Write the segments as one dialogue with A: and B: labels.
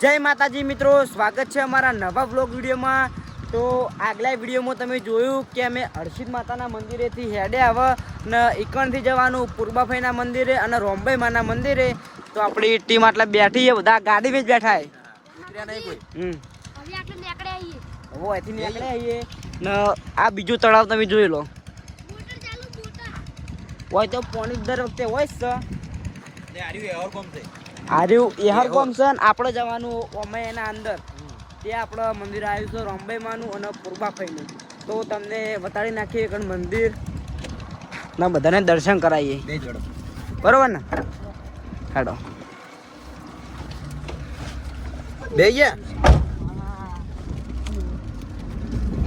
A: જય માતાજી મિત્રો, સ્વાગત છે અમારા નવા બ્લોગ વિડીયોમાં. તો આગલા વિડીયોમાં તમે જોયું કે અમે હર્ષિદ માતાના મંદિરેથી હેડે આવે ને એકણથી જવાનું, પૂર્બાભાઈના મંદિરે અને રોમભાઈ માના મંદિરે. તો આપણી ટીમ આટલા બેઠી છે, બધા ગાડીમાં જ બેઠા છે. આ બીજું તળાવ તમે જોઈ લો. હોય તો પોણી દર વખતે હોય
B: ને આર્યું
A: એહર કોમ છે ને આપણે જવાનું ઓમે એના અંદર. તે આપણે મંદિર આવ્યું છે રોમ્બેમાંનું અને અને પૂર્બાભાઈનું તો તમને બતાડી નાખીએ કે મંદિર. ના બધાને દર્શન કરાવીએ બરોબર ને? હાડો.
B: બે ગયા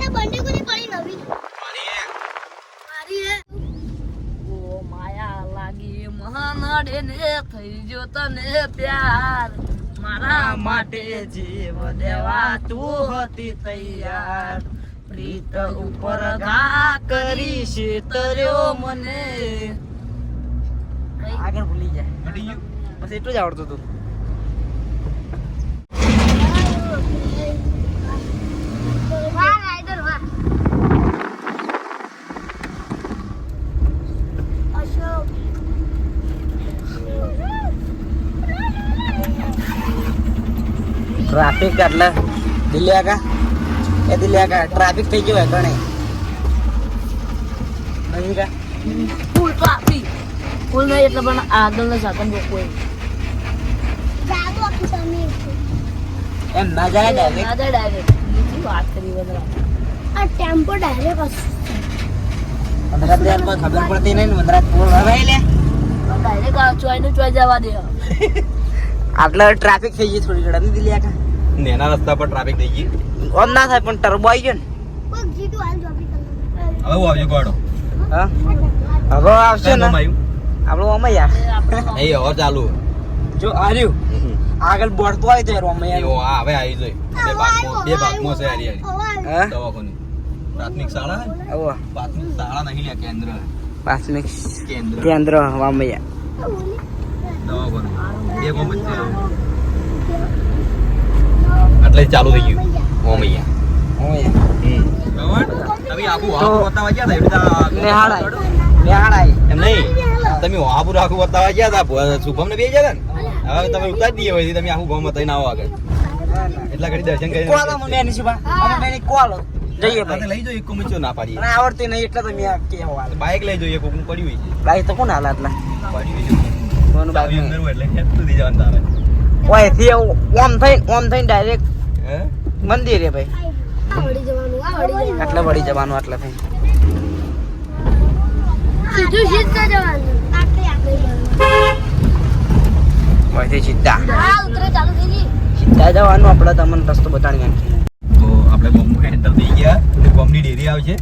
C: એ બંડી કોની પડી નવી મારી હે
D: ઓ માયા લાગી મહાનડે ને થઈ જો તને પ્યાર. મારા માટે જીવ દેવા તું હતી તૈયાર. પ્રીત ઉપર ઘા કરી તર્યો મને.
A: આગળ ભૂલી જાય. બસ એટલું જ આવડતું હતું. ટ્રાફિક એટલે દિલ્હી કા એ દિલ્હી કા ટ્રાફિક થઈ ગયો ઘણે. નહીં કા
D: ફૂલ ટ્રાફિક ફૂલ નહીં એટલે પણ આગળના સાધન રોકવો એમ.
A: ના જાય ડાયરેક્ટ
D: ના જાય direct. બીજી વાત કરી બધા.
C: આ ટેમ્પો ડાયરેક્ટ
A: યાર ખબર પડતી નહીં ને? હવે લે.
D: ડાયરેક્ટ આ ચોઈ ને ચોઈ જવા દે.
A: આટલે ટ્રાફિક થઈ ગઈ થોડી ઘણા નથી કા
B: નેના રસ્તા પર ટ્રાફિક થઈ ગઈ.
A: ઓમ ના થાય પણ ટર્બો આવી ગયો ને.
B: હવે હું આવજો ગોડો.
A: હા? હવે આવશે ને. આપણો યાર
B: એ હવે ચાલુ.
A: જો આર્યું આગળ બળતો આવી જાય અમે
B: એવો આ હવે આવી જોઈ બે ભાગમાં બે ભાગમાં છે હારી હારી.
A: હા?
B: દવાખાનું. પ્રાથમિક શાળા હે? પ્રાથમિક શાળા નહીં લે કેન્દ્ર.
A: પ્રાથમિક
B: કેન્દ્ર.
A: કેન્દ્ર વામૈયા
B: દવાખાનું. બે કોમ એટલે ચાલુ થઈ ગયું. ઓમ અહીંયા હમ. તમે આખું વાપુ બતાવવા ગયા હતા એવી
A: નેહાળાય નેહાળાય
B: એમ નહીં. તમે વાપુર આખું બતાવવા ગયા હતા શુભમ ને બે ગયા હતા ને? હવે તમે ઉતારી દઈએ હોય તમે આખું ગામ બતાવીને આવો આગળ. એટલા ઘડી દર્શન કરી
A: કોલો મને એની શિવા અમે બેની કોલો. જઈએ ભાઈ.
B: લઈ જો એક કોમ ના પાડીએ.
A: અને આવડતી નહીં એટલે આ કેવો
B: બાઇક લઈ જોઈએ કોકનું પડ્યું હોય છે.
A: તો કોણ હાલ આટલા
B: પડ્યું હોય છે
A: કોનું
B: ચાવી
A: બાઈ
B: અંદર હોય એટલે સુધી જવાનું તારે.
A: ઓયથી ઓમ થઈને ઓમ થઈને ડાયરેક્ટ મંદિરે ભાઈ.
C: આવડી જવાનું આવડી જવાનું.
A: આટલે વળી જવાનું આટલે થઈ.
C: સીધું સીધા જવાનું. આટલે આટલે જવાનું
A: ઓયથી સીધા.
C: હા ઉતરે ચાલુ થઈ ગઈ.
A: સીધા જવાનું આપણે તમને રસ્તો બતાડી નાખીએ
B: તો આપણે બોમ્બે એન્ટર થઈ ગયા એટલે ગામની ડેરી આવશે.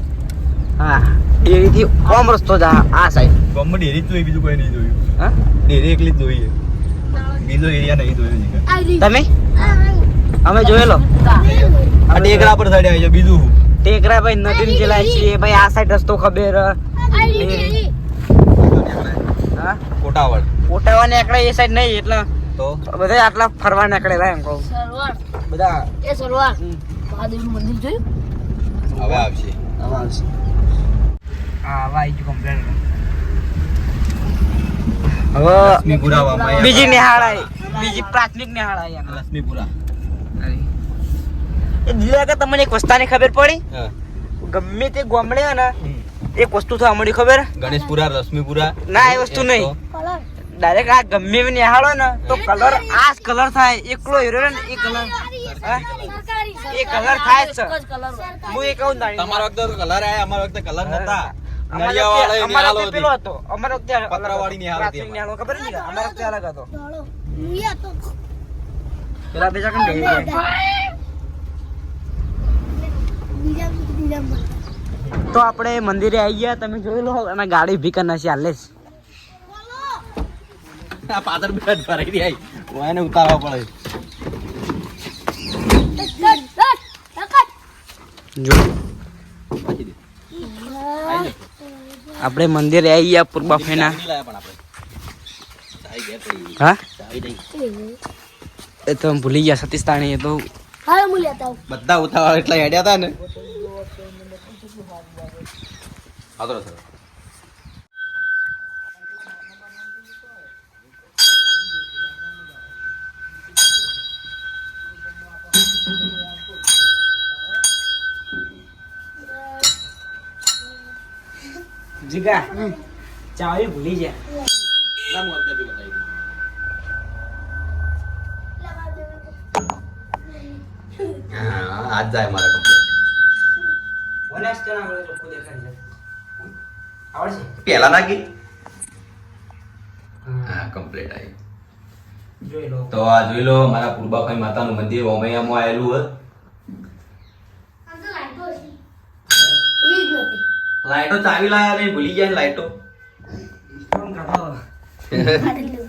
A: હા. ડેરીથી ઓમ રસ્તો જા આ સાઈડ
B: ગામમાં ડેરી જ જોઈ બીજું કોઈ નહીં જોયું.
A: હા?
B: ડેરી એકલી જ જોઈએ. બીજો એરિયા નહીં જોયો
A: તમે? અમે જોયેલો.
B: આ ટેકરા પર ચડ્યા આવી છે બીજું
A: ટેકરા ભાઈ નદીમ જેલા છે ભાઈ આ સાઈડ રસ્તો ખબર. હા?
B: કોટાવડ.
A: ઓટાવા નીકળે એ સાઈડ નહીં એટલે
B: તો?
A: બધા આટલા ફરવા નીકળેલા એમ કહું. બધા?
D: એ સરવાર. મહાદેવનું મંદિર જોયું?
B: હવે આવશે.
A: હવે આવશે. હવે. બીજી નિહાળાય બીજી પ્રાથમિક નિહાળાય
B: લક્ષ્મીપુરા.
A: એ કે તમને એક વસ્તાની ખબર પડી? ગમે તે ગોમડે ને એક વસ્તુ થવા મળી ખબર?
B: ગણેશપુરા લક્ષ્મીપુરા.
A: ના, એ વસ્તુ નહીં.
C: કલર
A: ડાયરેક્ટ આ ગમે એવી નિહાળો ને તો કલર આ જ કલર થાય. એકલો હીરો ને એ કલર એ કલર થાય જ. છે. હું એ કહું દાણી.
B: તમારા વખતે કલર આયા અમારા વખતે કલર નતા.
A: અમારા. પેલો હતો. અલગ હતો.
B: પતરાવાળી નિહાળ હતી
A: પ્રાથમિક ખબર છે અમારા વખતે અલગ હતો.
C: તો
A: પેલા બીજા કેમ આપણે મંદિરે આવી ગયા. તમે જોઈ લો અને ગાડી ઊભી નથી હાલે.
B: પાદર બેઠ ભરાઈ રહી હું એને ઉતારવા પડે.
A: જો
B: પછી દે.
A: આપણે મંદિરે આવી ગયા પૂર્બાફેના
B: ફેના.
A: હા? એ તો ભૂલી ગયા સતીશ તાણી એ તો.
C: હવે હું લેતા આવું
B: બધા ઉતાવળ એટલા હેડ્યા હતા ને.
A: જીગા ચાવી ભૂલી જા
B: હા આજ જાય મારા કમ્પ્લેટ
A: જાય
B: પહેલા નાખી? હા. કમ્પ્લેટ આવી
A: જોઈ લો.
B: તો આ જોઈ લો મારા પૂર્બાભાઈ માતાનું મંદિર ઓમૈયામાં આવેલું હોય
C: આમ તો લાઈટો હતી ઈ જ નથી
B: લાઈટો ચાવી લાયા નહીં ભૂલી ગયા ને લાઈટો.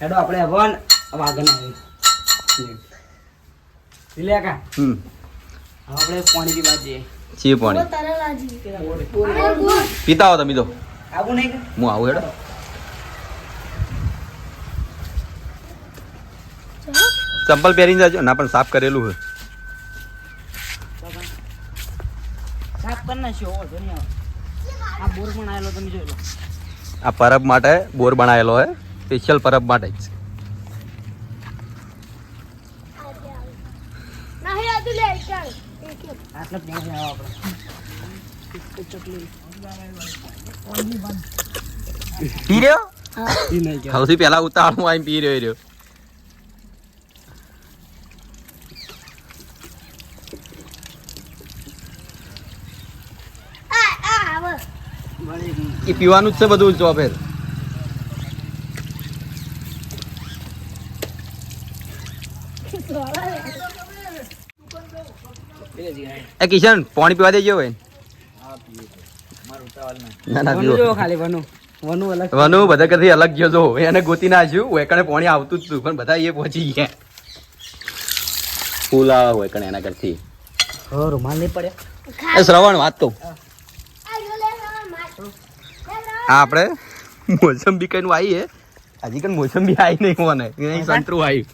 A: હેડો આપણે વન વાગન આવી લે કા
B: હમ.
A: આપણે પાણી પીવા જઈએ.
B: છીએ પાણી. પીતા હો તમે તો.
A: આવું નહીં
B: હું આવું હેડો. ચંપલ પહેરીને જાજો. ના પણ સાફ કરેલું હોય.
A: કરી નાખ્યો આ બોર પણ તમે જોઈ લો.
B: આ પરબ માટે બોર બનાવેલો હોય સ્પેશિયલ પરબ માટે જ.
A: આટલે પહોંચી આપણે.
B: પી રહ્યો?
A: ઈ નહીં કે
B: સૌથી પહેલા ઉતાવળ હું આવીને પી રહ્યો રહ્યો
C: આ આ આવે
B: એ પીવાનું જ છે બધું ચોફેર એ કિશન પાણી પીવા દેજો હોય ના ના પીવો
A: ખાલી વનુ. વનુ
B: બધા કરતી અલગ ગયો જો એને ગોતી ના આવ્યું વેકણે પાણી આવતું જ તું પણ બધા એ પહોંચી ગયા. ફૂલ આવે વેકણે એના કરતી
A: રૂમાલ નહીં પડ્યો
B: એ શ્રવણ વાત તો.
C: આ
B: આપણે મોસંબી કઈ આવી હે હજી કઈ મોસંબી આવી નહીં કોને નહીં સંતરું આવ્યું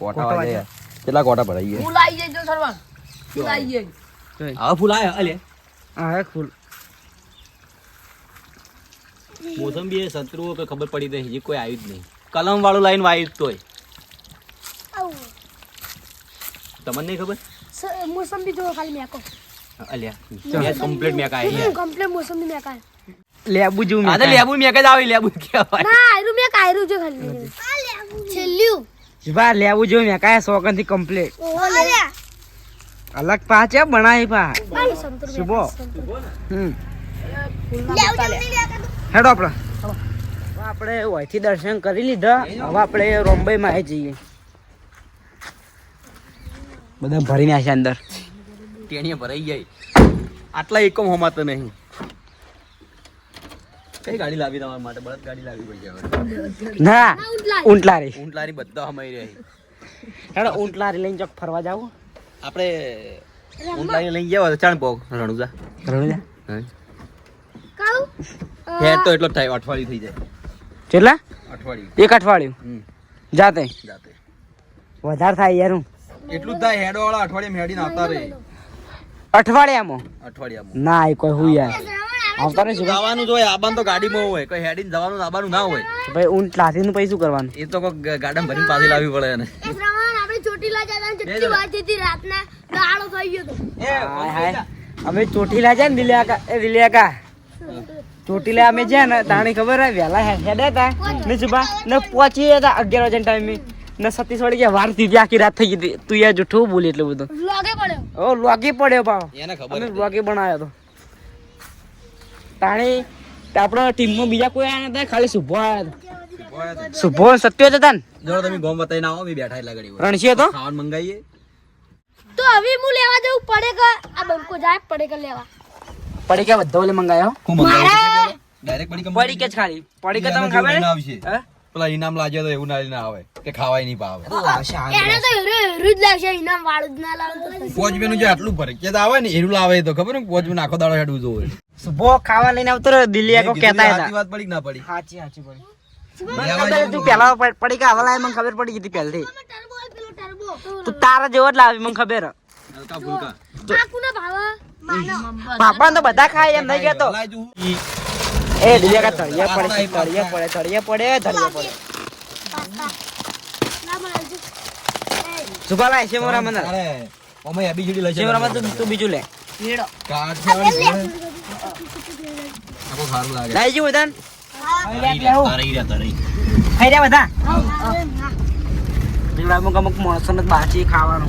B: કોટા વાગે. કેટલા કોટા ભરાઈ ગયા
D: ફૂલ આવી જાય જો સરવા ફૂલ આવી જાય.
B: હા ફૂલ આવ્યા અલે
A: હા હે ફૂલ.
B: મોસંબી એ સંતરું કે ખબર પડી દે હજી કોઈ આવ્યું જ નહીં. કલમ વાળું લાઈન વાયું તોય. તમને નહીં ખબર?
C: મોસંબી જો ખાલી મેકો
B: અલ્યા. મેં કમ્પ્લીટ મેક આવી
C: કમ્પ્લેટ મોસંબી મેકા
A: લેબુ જેવું
B: આ તો લેબુ મેક જ આવી લેબુ કહેવાય.
C: ના આયરું મેક આયરું જો ખાલી. આ લેવું છેલ્લું.
A: જીવા લેવું જેવું મેં કાંઈ સોકનથી કમ્પ્લીટ
C: અલગ લે
A: અલગ પાછે બનાવી પા શુભો. હમ. હેડો આપણે. આપણે અહીંથી દર્શન કરી લીધા. હવે આપણે રોમ્બઈમાં આવી જઈએ. બધા ભરીને આશે અંદર.
B: ટેણીએ ભરાઈ જાય. આટલા એકમ હોમાતો નહીં. કઈ ગાડી લાવી તમારા માટે? બળદ ગાડી લાવી પડી હવે.
A: ના ઊંટલારી.
B: ઊંટ બધા હમાઈ રહી
A: હેડો ઊંટલારી લઈને ફરવા જાવ
B: આપણે ઊંટ લઈને લઈ ગયા ચાણ પોગ રણુજા.
A: રણુજા?
C: કાઉ?
B: તો એટલો જ થાય અઠવાડિયું થઈ જાય.
A: કેટલા?
B: અઠવાડિયું.
A: એક અઠવાડિયું? જાતે?
B: જાતે.
A: વધારે થાય યાર હું.
B: એટલું જ થાય હેડો વાળા અઠવાડિયે હેડીને આવતા રહે.
A: અઠવાડિયામાં?
B: અઠવાડિયામાં.
A: ના એ કોઈ હું યાર આવતા નહીં શું
B: જવાનું જ હોય આબાન તો ગાડીમાં હોય. કોઈ હેડીને જવાનું આબાનું ના હોય.
A: ભાઈ ઊંટ લાથીનું કરવાનું?
B: એ તો કોઈ ગાડા ભરીને પાછી લાવવી પડે એને.
C: શ્રવણ આપણે ચોટીલા જતા ને વાર હતી રાતના દાડો થઈ ગયો તો.
A: હાય હાય. અમે ચોટીલા છે ને દિલિયા કા એ દિલિયા ચોટીલા અમે છે ને તાણી ખબર હે? વહેલા હેડ્યા હતા ને સુબા ને પહોંચી હતા અગિયાર વાગ્યા ટાઈમે ને સતીશ વળી ગયા વારથી આખી રાત થઈ ગઈ. તું યાર જુઠ્ઠું બોલી એટલું બધું.
C: લોગે પડ્યો.
A: ઓ લોગે પડ્યો પાવ
B: એને ખબર
A: લોગે
B: હતી.
A: લોગી બનાવ્યો તો. તાણી આપણા ટીમમાં બીજા કોઈ આયા નતા ખાલી શુભો આયા ને સત્યો હતા ને?
B: જો તમે ગોમ બતાવીને આવો મેં બેઠા એટલા ઘડી
A: રણશીઓ તો
B: ખાવાનું મંગાઈએ
C: તો હવે હું લેવા જવું પડે કે આ બંકો જાય પડે કે લેવા.
A: પડી કે બધા લે મંગાયો.
B: હું મંગાવું? ડાયરેક્ટ પડી
A: પડી કે ખાલી. પડી કે તમને ખબર હે?
B: પેલા ઇનામ લાગે તો એવું ના આવે કે ખાવાય નહીં
A: ભાવે.
C: એને તો હેરો હેરો જ લાગશે ઇનામ વાળું જ ના લાવે તો
B: જે આટલું ભરે કે આવે ને એરું લાવે તો ખબર ને પોચબેન આખો દાડો હેડું જોવે
A: શુભો ખાવા લઈને આવતો રહ્યો દિલ્હી આખો
B: મેં
A: હતા
B: સાચી વાત પડી કે ના પડી
A: સાચી સાચી પડી મને ખબર હતી પહેલા પ- પડી કે આવા લાવે મને ખબર પડી ગઈ પહેલથી
C: આમાં ટર્બો હોય, પેલો ટર્બો.
A: તું તારા જેવો જ લાવી મને ખબર હે.
B: હલકા ફુલકા
C: આ કોના ભાવે? માનો.
A: પાપા તો બધા ખાય એમ નહીં કહેતો
B: લાય તું.
A: એ દિવ્યા કા તળિયા પડે તળિયા પડે તળિયા પડે તળિયા પડે.
C: ના.
A: સુભા લાય છે મોરા મને
B: અરે ઓમે ABCD લઈ
A: છે મોરા તું- તું બીજું લે.
D: ભેળો
B: કાઠિયાવાડી. સારું લાગે.
A: લાઈ બધાને? ખાઈ રહ્યા બધા. અમુક અમુક માણસોને બાચી ખાવાનું.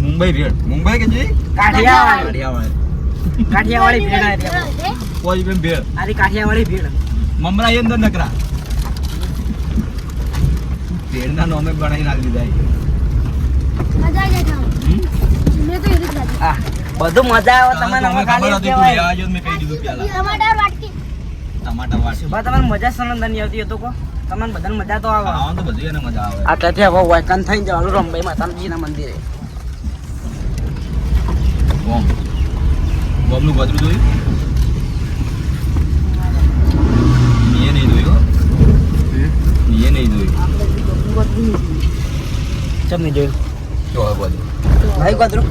B: મુંબઈ રેડ. મુંબઈ કે જે?
A: કાઠિયાવાડ
B: કાઠિયાવાડી
A: કાઠિયાવાડી ભેળ આ રહી.
B: કોઈ બેન ભેળ.
A: આરી કાઠિયાવાડી ભેળ.
B: મમરા એ અંદર નકરા. ભેળના નોમે બનાવી નાખી દીધા
C: મજા આવી જાય ખાવાની. તો એવી જ
A: આ બધું મજા આવે તમને અમે ખાલી એમ
B: આ જો મેં કહી દીધું
C: ટમાટર વાટકી.
B: ટમાટર વાટકી.
A: બા તમને મજા સનંદ નહીં આવતી હતો કો તમને બધાને મજા તો આવે.
B: ખાવાનું તો બધું એને મજા આવે.
A: આ ત્યાંથી હવે વાયકાન થઈ જવાનું રંભાઈ માતાજીના મંદિરે.
B: બોમ્બ બોમ્બનું ગોદરું જોયું? મેં નહીં જોયું મેં નહીં જોયું.
A: ચમ નહીં જોયું?
B: જો હવે ગોદરું
A: ભાઈ કદરું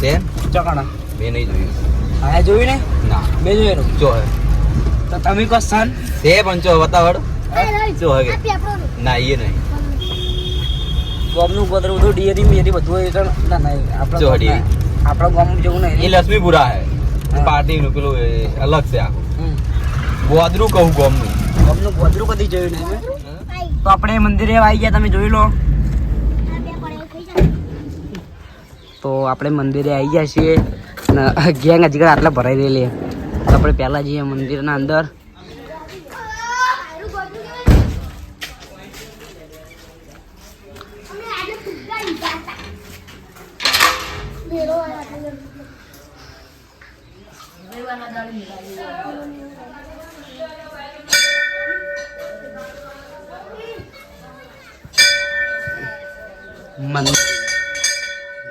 B: શેન
A: ચકાણા.
B: મેં નહીં જોયું.
A: હા જોયું ને?
B: ના.
A: મેં જોયેલું.
B: જો હવે.
A: તો તમે કહો સન?
B: સે પણ જો બતાવડ. જો હવે.
C: નું.
B: એ નહીં.
A: ગોમનું ગોદરું બધું ડિયરી મિયરી બધું હોય તો ના ના આપણે. આપણો ગોમ જેવું
B: એ
A: નહીં
B: લક્ષ્મીપુરા હે
A: હા.
B: પાર્ટીનું પેલું એ અલગ છે આખું.
A: હમ.
B: ગોદરું કહું ગોમનું.
A: ગોમનું ગોદરું કદી જોયું નહીં તો આપણે મંદિરે આવી ગયા તમે જોઈ લો. તો આપણે મંદિરે આવી ગયા છીએ અને ગેંગ હજી આટલા ભરાઈ રહેલી તો આપણે પહેલાં જઈએ મંદિરના અંદર.
C: ગોતું મેળો આવ્યો હતો.
A: મંદિર.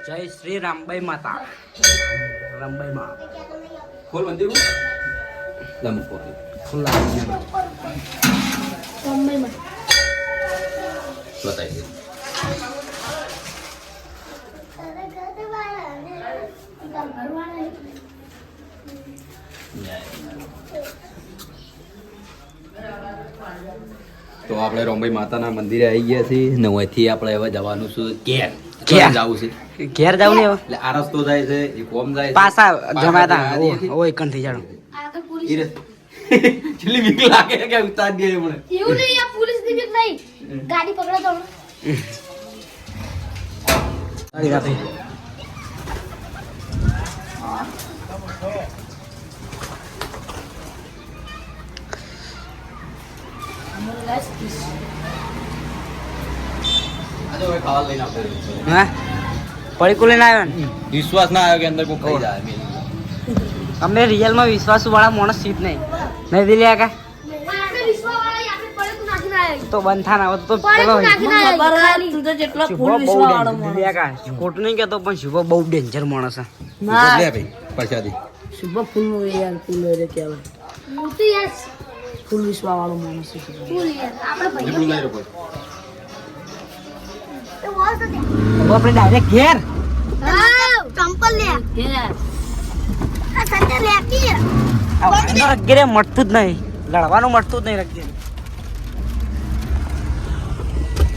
A: જય શ્રી રામબાઈ માતા. રામબાઈ માં.
B: ખોલ મંદિર લમ ખોલ.
A: ખુલ્લા
C: મુંબઈમાં.
B: બતાવી દે. તો આપણે રોમભાઈ માતાના મંદિરે આવી ગયા છીએ ને અહીંથી આપણે હવે જવાનું છે ઘેર.
A: ઘેર.
B: જવું છે.
A: ઘેર જવું ને
B: એટલે આ રસ્તો જાય છે એ કોમ જાય છે.
A: પાછા
B: પાછા
A: જમાતા. ઓ એકન થઈ જાણો.
B: છેલ્લી બીક લાગે કે ઉતાર દે મને
C: એવું નહીં આ પોલીસની બીક નહીં. ગાડી પકડો તો.
A: ગાડી રાખી
B: આજે હવે ખાવા લઈને આવતો રહ્યો.
A: હા પડીકું લઈને આવ્યો ને
B: વિશ્વાસ ના આવ્યો કે અંદર કોઈ ખાઈ જાય
A: અમને રિયલમાં વિશ્વાસ વાળા માણસ સીટ નહીં નહીં દિલ્યા કા
C: તો નાખીને આયા
A: તો બંધ ના તો ખોટું નહીં કહેતો પણ શુભ બહુ ડેન્જર માણસ છે
B: ભાઈ
D: શુભ ફૂલ યાર ફૂલ કહેવાય
C: હું તો યાર
D: ફૂલ વિશ્વા વાળો માણસ છે
C: આપણે
A: ડાયરેક્ટ ઘેર.
C: હા ચંપલ લે.
A: રગેરે મટતું જ નહીં. લડવાનું મળતું જ નહીં રગેરે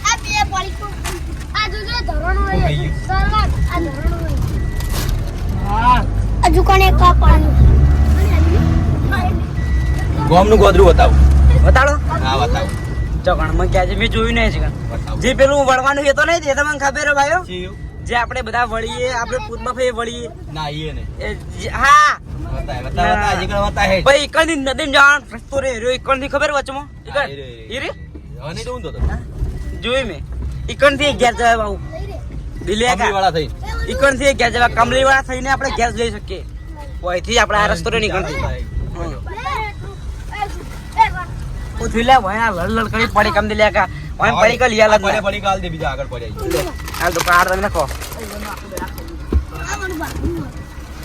C: આ બે પોલી કો આ જોજો ધોરણ હોય
B: ગોમનું ગોદરું બતાવું
A: બતાડો
B: હા બતાવો
A: ચોકણ મને ક્યાં છે મેં જોયું નહીં છે જે પેલું વળવાનું એ તો નહીં એ મને ખબર હે ભાઈઓ? જે આપણે બધા વળીએ આપણે પૂતમાં ફઈએ વળીએ.
B: ના એ
A: ને. હા.
B: હેડ.
A: નદી જવાનું રસ્તો રે રહ્યો એકલની ખબર વચમાં?
B: એ રે.
A: જોઈ મેં. ઈકણથી ઘેર જવાય બાબુ દિલ્હી
B: વાળા થઈ.
A: ઈકણથી ઘેર જવા કમલી વાળા થઈને આપણે ઘેર જઈ શકીએ. ઓયથી આપણે આ રસ્તો રે નીકળતી હું થઈલા ભાઈ લડ લડ કરી પડી કમ દિલ્યા કા? ઓય પડી કલ યાર
B: પડે પડી કાલ દે બીજા આગળ પડ્યા
A: હાલ તો કાર તમે નાખો.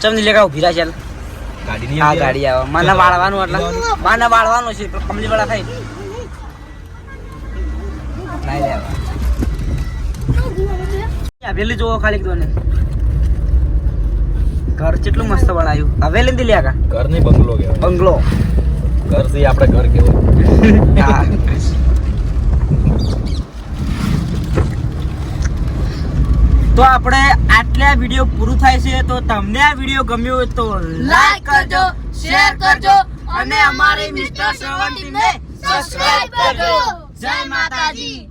A: ચમ દિલ્યા કા ઊભી રહ્યા ચાલ
B: ગાડી નહીં
A: આ ગાડી આવે. મને વાળવાનું એટલે. મને વાળવાનું છે કમલી વાળા થાય. નહીં લેવા હવેલી જોવો ખાલી દોને. ઘર કેટલું મસ્ત બનાવ્યું હવેલી થી લ્યા
B: ઘર નહીં બંગલો
A: બંગલો.
B: ઘરથી આપણે ઘર
A: કેવું? તો આપણે આટલા વીડિયો પૂરું થાય છે તો તમને આ વીડિયો ગમ્યો હોય તો
D: લાઈક કરજો શેર કરજો અને અમારી મિસ્ટર શ્રવણ ટીમને સબસ્ક્રાઇબ કરજો. જય માતાજી.